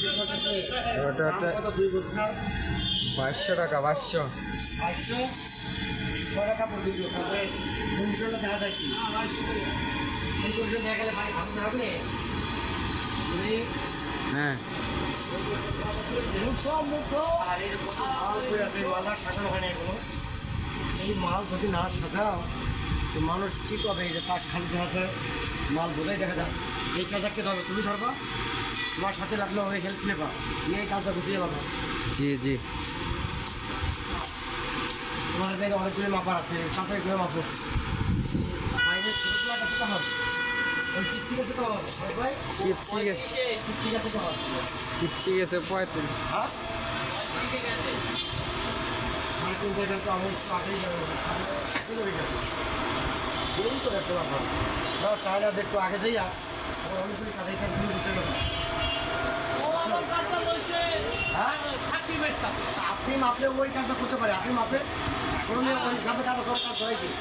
ওটা একটা বাইশশো টাকা বাইশশো কাপড় তারপরে দুশোটা দেখা যায় কি? দুশো দেখা গেলে পানি হবে হ্যাঁ। মাল আছে, এই সাজানো হয় না এখনও। এই মাল যদি না সাজাও তো মানুষ কি করবে? এই যে তাক খালি মাল বোঝাই দেখা যায় এই কাজটা কে ধরবে? তুমি ধরবা? তোমার সাথে লাগলে ওই হেল্প নেবা। নিয়ে এই কাজটা বুঝিয়ে পাবো জি জি। তোমার জায়গায় অনেকগুলো মাপার আছে সাথে এগুলো মাপো। বাইরে ছোটো ছোটো হবে কিচ্ছি গেছে পঁয়ত্রিশ। হ্যাঁ? সাড়ে তিন টাকা তো আমি একটু আগেই যাব সাড়ে তিন হয়ে যাবে এই তো একটা ব্যাপার না চাইলে একটু আগে যাই আর আমার অনেকগুলি কাজে এখানে ঘুরে বসে গেল হ্যাঁ আপনি মাপলে ওই কাজটা করতে পারে আপনি মাপে শোনো ওই হিসাবে কাজ কাজ ধরাই দিই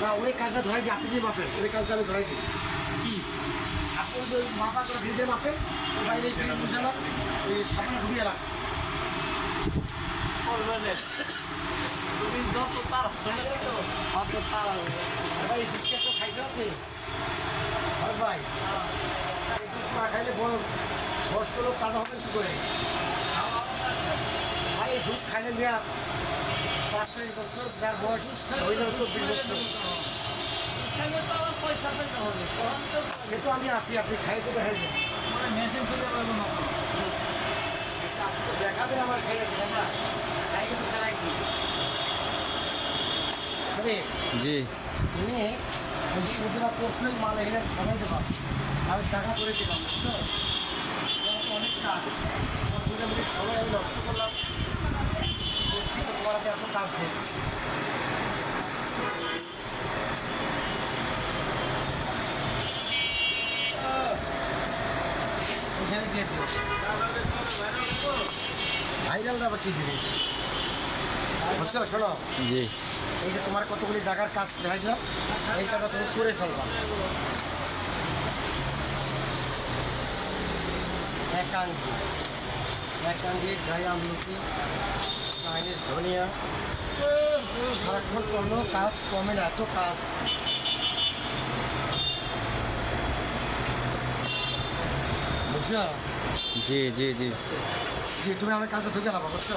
না ওই কাজটা ধরাই দিই আপনি যে মাপেন ওই কাজটা আমি ধরাই দিই কি? আপনি মাপা করে ভিজে মাপেন বাইরে বুঝে না ওই সামনে ঢুকিয়ে রাখ ভাই দুধটা তো খাইতে আপনি আর ভাই এই দুধ না খাইলে বড় বয়স্ক লোক তাজা হবেন কী করে? ভাই জুস খাইলে দেয়া পাঁচ ছয় বছর যার বয়স যাবে চব্বিশ বছর। সে তো আমি আছি আপনি খাইতে দেখাই দেন আপনি তো দেখাবেন আমার খাইলে আমরা খাইলে তো খেলাই কি? জি। তুমি ওই যে ওদের প্রশ্নই মাল এখানে সবাই দেবা আমি টাকা করে দিলাম বুঝছ? তোমার তো অনেক কাজ তোমার দুটো সময় আমি নষ্ট করলাম। হাতে এত কাজ নেই এখানে দিয়ে দিও ভাইরাল আবার কি শোনো জি এই যে তোমার কতগুলি জায়গার কাজ দেখাই দিলাম এই কাজটা তুমি করে ফেলবা একাঙ্গি একাঙ্গি ড্রাই আমলকি চাইনিজ ধনিয়া। সারাক্ষণ কোনো কাজ কমে না এত কাজ। বুঝছ? জি জি জি। জি তুমি আমার কাজে ঢুকে না বুঝছ?